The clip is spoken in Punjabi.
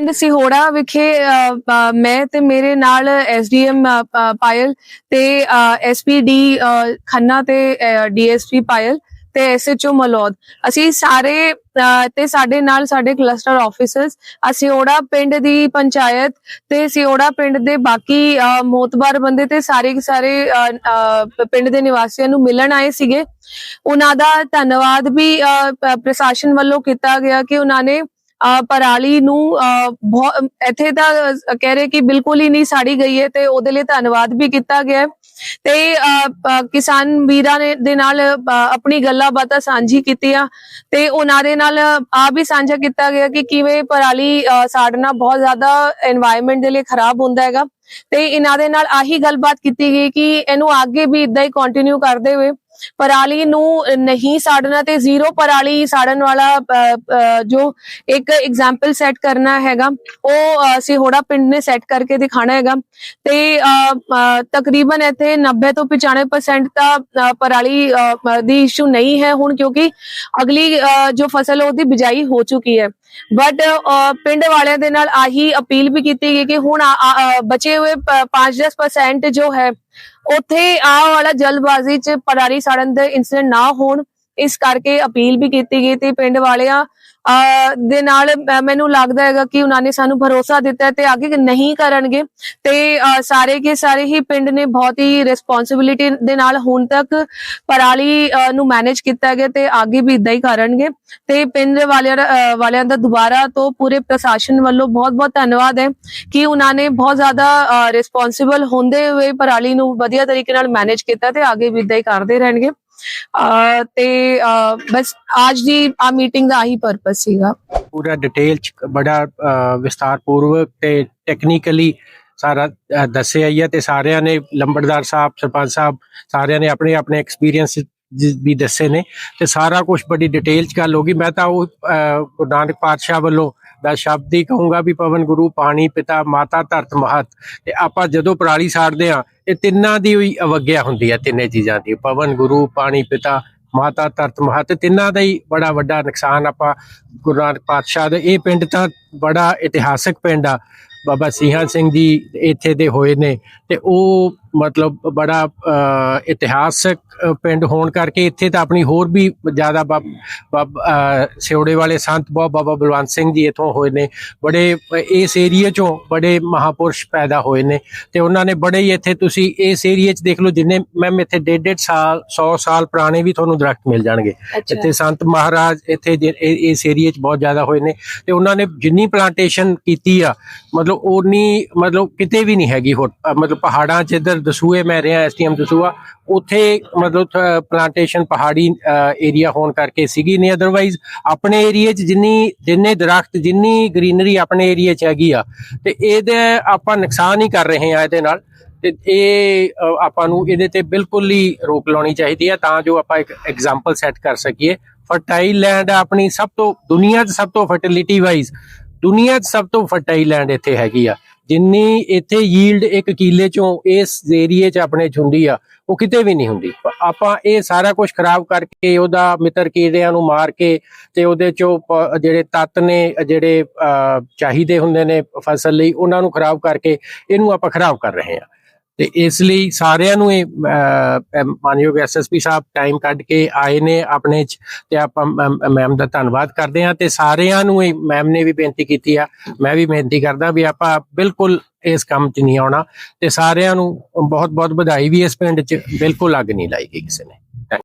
ਪਿੰਡ ਸਿਹੋੜਾ ਵਿਖੇ ਅ, ਮੈਂ ਤੇ ਮੇਰੇ ਨਾਲ ਐਸਡੀਐਮ ਪਾਇਲ ਤੇ ਐਸਪੀਡੀ ਖੰਨਾ ਤੇ ਡੀਐਸਪੀ ਪਾਇਲ ਤੇ ਐਸਐਚਓ ਮਲੌਦ। ਅਸੀਂ ਸਾਰੇ ਤੇ ਸਾਡੇ ਨਾਲ ਸਾਡੇ ਕਲਸਟਰ ਆਫੀਸਰਸ ਸਿਹੋੜਾ ਪਿੰਡ ਦੀ ਪੰਚਾਇਤ ਤੇ ਸਿਓੜਾ ਪਿੰਡ ਦੇ ਬਾਕੀ ਅ, ਮੋਤਬਾਰ ਬੰਦੇ ਤੇ ਸਾਰੇ ਸਾਰੇ ਪਿੰਡ ਦੇ ਨਿਵਾਸੀਆਂ ਨੂੰ ਮਿਲਣ ਆਏ ਸੀਗੇ। ਉਹਨਾਂ ਦਾ ਧੰਨਵਾਦ ਵੀ ਅ, ਪ੍ਰਸ਼ਾਸਨ ਵੱਲੋਂ ਕੀਤਾ ਗਿਆ ਕਿ ਉਹਨਾਂ ਨੇ ਪਰਾਲੀ ਨੂੰ ਬਹੁਤ ਇੱਥੇ ਤਾਂ ਕਹਿ ਰਹੇ ਕਿ ਬਿਲਕੁਲ ਹੀ ਨਹੀਂ ਸਾੜੀ ਗਈ ਹੈ ਤੇ ਉਹਦੇ ਲਈ ਧੰਨਵਾਦ ਵੀ ਕੀਤਾ ਗਿਆ ਤੇ ਕਿਸਾਨ ਵੀਰਾਂ ਨੇ, ਦੇ ਨਾਲ ਆਪਣੀ ਗੱਲਾਂ ਬਾਤਾਂ ਸਾਂਝੀ ਕੀਤੀਆਂ ਤੇ ਉਹਨਾਂ ਦੇ ਨਾਲ ਆ ਵੀ ਸਾਂਝਾ ਕੀਤਾ ਗਿਆ ਕਿ ਕਿਵੇਂ ਪਰਾਲੀ ਸਾੜਨਾ ਬਹੁਤ ਜ਼ਿਆਦਾ এনवायरमेंट ਦੇ ਲਈ ਖਰਾਬ ਹੁੰਦਾ ਹੈਗਾ। ਤੇ ਇਹਨਾਂ ਦੇ ਨਾਲ ਆਹੀ ਗੱਲਬਾਤ ਕੀਤੀ ਗਈ ਕਿ ਇਹਨੂੰ ਅੱਗੇ ਵੀ ਇਦਾਂ ਹੀ ਕੰਟੀਨਿਊ ਕਰਦੇ ਹੋਏ ਪਰਾਲੀ ਨੂੰ ਨਹੀਂ ਸਾੜਨਾ ਤੇ ਜ਼ੀਰੋ ਪਰਾਲੀ ਸਾੜਨ ਵਾਲਾ ਜੋ ਇੱਕ ਐਗਜ਼ਾਮਪਲ ਸੈੱਟ ਕਰਨਾ ਹੈਗਾ, ਉਹ ਸਿਹੋੜਾ ਪਿੰਡ ਨੇ ਸੈੱਟ ਕਰਕੇ ਦਿਖਾਣਾ ਹੈਗਾ। ਤੇ ਤਕਰੀਬਨ ਇੱਥੇ 90 ਤੋਂ 95% ਤਾਂ ਪਰਾਲੀ ਦੀ ਇਸ਼ੂ ਨਹੀਂ ਹੈ ਹੁਣ ਕਿਉਂਕਿ ਅਗਲੀ ਜੋ ਫਸਲ ਉਹਦੀ ਬਿਜਾਈ ਹੋ ਚੁੱਕੀ ਹੈ। ਬਟ ਪਿੰਡ ਵਾਲਿਆਂ ਦੇ ਨਾਲ ਆਹੀ ਅਪੀਲ ਵੀ ਕੀਤੀ ਗਈ ਕਿ ਹੁਣ ਬਚੇ ਹੋਏ 5-10% ਜੋ ਹੈ ਉੱਥੇ ਆ ਵਾਲਾ ਜਲਬਾਜ਼ੀ ਚ ਪਰਾਲੀ ਸਾੜਨ ਦੇ ਇਨਸੀਡੈਂਟ ਨਾ ਹੋਣ ਇਸ ਕਰਕੇ ਅਪੀਲ ਵੀ ਕੀਤੀ ਗਈ ਤੇ ਪਿੰਡ ਵਾਲਿਆਂ ਦੇ ਨਾਲ ਮੈਨੂੰ ਲੱਗਦਾ ਹੈਗਾ ਕਿ ਉਹਨਾਂ ਨੇ ਸਾਨੂੰ ਭਰੋਸਾ ਦਿੱਤਾ ਤੇ ਅੱਗੇ ਨਹੀਂ ਕਰਨਗੇ ਤੇ ਸਾਰੇ ਕੇ ਸਾਰੇ ਹੀ ਪਿੰਡ ਨੇ ਬਹੁਤ ਹੀ ਰਿਸਪੌਂਸਿਬਿਲਿਟੀ ਦੇ ਨਾਲ ਹੁਣ ਤੱਕ ਪਰਾਲੀ ਨੂੰ ਮੈਨੇਜ ਕੀਤਾ ਗਿਆ ਤੇ ਅੱਗੇ ਵੀ ਇਦਾਂ ਹੀ ਕਰਨਗੇ ਤੇ ਪਿੰਡ ਵਾਲਿਆਂ ਵਾਲਿਆਂ ਦਾ ਦੁਬਾਰਾ ਤੋਂ ਪੂਰੇ ਪ੍ਰਸ਼ਾਸਨ ਵੱਲੋਂ ਬਹੁਤ-ਬਹੁਤ ਧੰਨਵਾਦ ਹੈ ਕਿ ਉਹਨਾਂ ਨੇ ਬਹੁਤ ਜ਼ਿਆਦਾ ਰਿਸਪੌਂਸਿਬਲ ਹੁੰਦੇ ਹੋਏ ਪਰਾਲੀ ਨੂੰ ਵਧੀਆ ਤਰੀਕੇ ਨਾਲ ਮੈਨੇਜ ਕੀਤਾ ਤੇ ਅੱਗੇ ਵੀ ਇਦਾਂ ਹੀ ਕਰਦੇ ਰਹਿਣਗੇ। ਤੇ ਬਸ ਅੱਜ ਦੀ ਆ ਮੀਟਿੰਗ ਦਾ ਆਹੀ ਪਰਪਸ ਸੀਗਾ। ਪੂਰਾ ਡਿਟੇਲ ਚ ਬੜਾ ਵਿਸਤਾਰਪੂਰਵਕ ਤੇ ਟੈਕਨੀਕਲੀ ਸਾਰਾ ਦੱਸਿਆ ਹੀ ਹੈ ਤੇ ਸਾਰਿਆਂ ਨੇ, ਲੰਬੜਦਾਰ ਸਾਹਿਬ, ਸਰਪੰਚ ਸਾਹਿਬ, ਸਾਰਿਆਂ ਨੇ ਆਪਣੇ ਆਪਣੇ ਐਕਸਪੀਰੀਅੰਸ ਵੀ ਦੱਸੇ ਨੇ ਤੇ ਸਾਰਾ ਕੁਝ ਬੜੀ ਡਿਟੇਲ ਚ ਗੱਲ ਹੋ ਗਈ। ਮੈਂ ਤਾਂ ਉਹ ਗੁਰੂ ਨਾਨਕ ਪਾਤਸ਼ਾਹ ਵੱਲੋਂ ਦਾ ਸ਼ਬਦ ਹੀ ਕਹੂੰਗਾ ਵੀ ਪਵਨ ਗੁਰੂ, ਪਾਣੀ, ਪਿਤਾ, ਮਾਤਾ, ਧਰਤ, ਮਹਤ। ਤੇ ਆਪਾਂ ਜਦੋਂ ਪਰਾਲੀ ਸਾੜਦੇ ਆ ਇਹ ਤਿੰਨਾਂ ਦੀ ਹੀ ਅਵਗਿਆ ਹੁੰਦੀ ਹੈ, ਤਿੰਨੇ ਚੀਜ਼ਾਂ ਦੀ। ਪਵਨ ਗੁਰੂ, ਪਾਣੀ, ਪਿਤਾ, ਮਾਤਾ, ਧਰਤ, ਮਹਤ ਤਿੰਨਾਂ ਦਾ ਹੀ ਬੜਾ ਵੱਡਾ ਨੁਕਸਾਨ ਆਪਾਂ ਗੁਰੂ ਨਾਨਕ ਪਾਤਸ਼ਾਹ ਦੇ, ਇਹ ਪਿੰਡ ਤਾਂ ਬੜਾ ਇਤਿਹਾਸਕ ਪਿੰਡ ਆ। ਬਾਬਾ ਸੀਹਾ ਸਿੰਘ ਜੀ ਇੱਥੇ ਦੇ ਹੋਏ ਨੇ ਤੇ ਉਹ ਮਤਲਬ ਬੜਾ ਇਤਿਹਾਸਕ ਪਿੰਡ ਹੋਣ ਕਰਕੇ ਇੱਥੇ ਤਾਂ ਆਪਣੀ ਹੋਰ ਵੀ ਜ਼ਿਆਦਾ ਬਾਬ ਸਿਉੜੇ ਵਾਲੇ ਸੰਤ ਬਹੁਤ ਬਾਬਾ ਬਲਵੰਤ ਸਿੰਘ ਜੀ ਇੱਥੋਂ ਹੋਏ ਨੇ। ਬੜੇ ਇਸ ਏਰੀਏ ਚੋਂ ਬੜੇ ਮਹਾਪੁਰਸ਼ ਪੈਦਾ ਹੋਏ ਨੇ ਤੇ ਉਹਨਾਂ ਨੇ ਬੜੇ ਹੀ ਇੱਥੇ ਤੁਸੀਂ ਇਸ ਏਰੀਏ 'ਚ ਦੇਖ ਲਓ ਜਿੰਨੇ ਮੈਮ ਇੱਥੇ ਡੇਢ ਡੇਢ ਸਾਲ 100 ਸਾਲ ਪੁਰਾਣੇ ਵੀ ਤੁਹਾਨੂੰ ਦਰਖਤ ਮਿਲ ਜਾਣਗੇ। ਇੱਥੇ ਸੰਤ ਮਹਾਰਾਜ ਇੱਥੇ ਇਸ ਏਰੀਏ 'ਚ ਬਹੁਤ ਜ਼ਿਆਦਾ ਹੋਏ ਨੇ ਤੇ ਉਹਨਾਂ ਨੇ ਜਿੰਨੀ ਪਲਾਂਟੇਸ਼ਨ ਕੀਤੀ ਆ ਮਤਲਬ ਉਨੀ ਮਤਲਬ ਕਿਤੇ ਵੀ ਨਹੀਂ ਹੈਗੀ ਮਤਲਬ ਪਹਾੜਾਂ 'ਚ ਇੱਧਰ ਦਸੂਏ ਮੈਂ ਰਿਹਾ ਐਸਟੀਐਮ ਦਸੂਆ, ਉੱਥੇ ਮਤਲਬ ਪਲਾਂਟੇਸ਼ਨ ਪਹਾੜੀ ਏਰੀਆ ਹੋਣ ਕਰਕੇ ਸੀਗੀ ਨਹੀਂ ਅਦਰਵਾਈਜ਼ ਆਪਣੇ ਏਰੀਏ 'ਚ ਜਿੰਨੀ, ਜਿੰਨੇ ਦਰਖਤ, ਜਿੰਨੀ ਗ੍ਰੀਨਰੀ ਆਪਣੇ ਏਰੀਏ 'ਚ ਹੈਗੀ ਆ, ਤੇ ਇਹਦੇ ਆਪਾਂ ਨੁਕਸਾਨ ਹੀ ਕਰ ਰਹੇ ਆ ਇਹਦੇ ਨਾਲ, ਤੇ ਇਹ ਆਪਾਂ ਨੂੰ ਇਹਦੇ ਤੇ ਬਿਲਕੁਲ ਹੀ ਰੋਕ ਲਾਉਣੀ ਚਾਹੀਦੀ ਹੈ ਤਾਂ ਜੋ ਆਪਾਂ ਇੱਕ ਐਗਜ਼ਾਮਪਲ ਸੈੱਟ ਕਰ ਸਕੀਏ। ਫਰਟਾਈਲ ਲੈਂਡ ਆਪਣੀ ਸਭ ਤੋਂ, ਦੁਨੀਆ 'ਚ ਸਭ ਤੋਂ ਫਰਟੀਲਿਟੀ ਵਾਈਜ਼ ਦੁਨੀਆ 'ਚ ਸਭ ਤੋਂ ਫਰਟਾਈਲ ਲੈਂਡ ਇੱਥੇ ਹੈਗੀ ਆ। ਜਿੰਨੀ ਇੱਥੇ ਯੀਲਡ ਇੱਕ ਕਿੱਲੇ ਚੋਂ ਇਸ ਏਰੀਏ 'ਚ ਆਪਣੇ 'ਚ ਹੁੰਦੀ ਆ ਉਹ ਕਿਤੇ ਵੀ ਨਹੀਂ ਹੁੰਦੀ। ਆਪਾਂ ਇਹ ਸਾਰਾ ਕੁਝ ਖਰਾਬ ਕਰਕੇ ਉਹਦਾ ਮਿੱਤਰ ਕੀੜਿਆਂ ਨੂੰ ਮਾਰ ਕੇ ਤੇ ਉਹਦੇ ਚੋਂ ਪ- ਜਿਹੜੇ ਤੱਤ ਨੇ ਜਿਹੜੇ ਅ, ਚਾਹੀਦੇ ਹੁੰਦੇ ਨੇ ਫਸਲ ਲਈ ਉਹਨਾਂ ਨੂੰ ਖਰਾਬ ਕਰਕੇ ਇਹਨੂੰ ਆਪਾਂ ਖਰਾਬ ਕਰ ਰਹੇ ਹਾਂ ਤੇ ਇਸ ਲਈ ਸਾਰਿਆਂ ਨੂੰ ਇਹ ਅ, ਅ, ਮਾਨਯੋਗ ਐਸਐਸਪੀ ਸਾਹਿਬ ਟਾਈਮ ਕੱਢ ਕੇ ਆਏ ਨੇ ਆਪਣੇ ਚ ਤੇ ਆਪਾਂ ਮੈਮ ਦਾ ਧੰਨਵਾਦ ਕਰਦੇ ਹਾਂ ਤੇ ਸਾਰਿਆਂ ਨੂੰ ਇਹ ਮੈਮ ਨੇ ਵੀ ਬੇਨਤੀ ਕੀਤੀ ਆ। ਮੈਂ ਵੀ ਬੇਨਤੀ ਕਰਦਾ ਵੀ ਆਪਾਂ ਬਿਲਕੁਲ ਇਸ ਕੰਮ 'ਚ ਨਹੀਂ ਆਉਣਾ ਤੇ ਸਾਰਿਆਂ ਨੂੰ ਬਹੁਤ ਬਹੁਤ ਵਧਾਈ ਵੀ ਇਸ ਪਿੰਡ 'ਚ ਬਿਲਕੁਲ ਅੱਗ ਨਹੀਂ ਲਾਈ ਗਈ ਕਿਸੇ ਨੇ।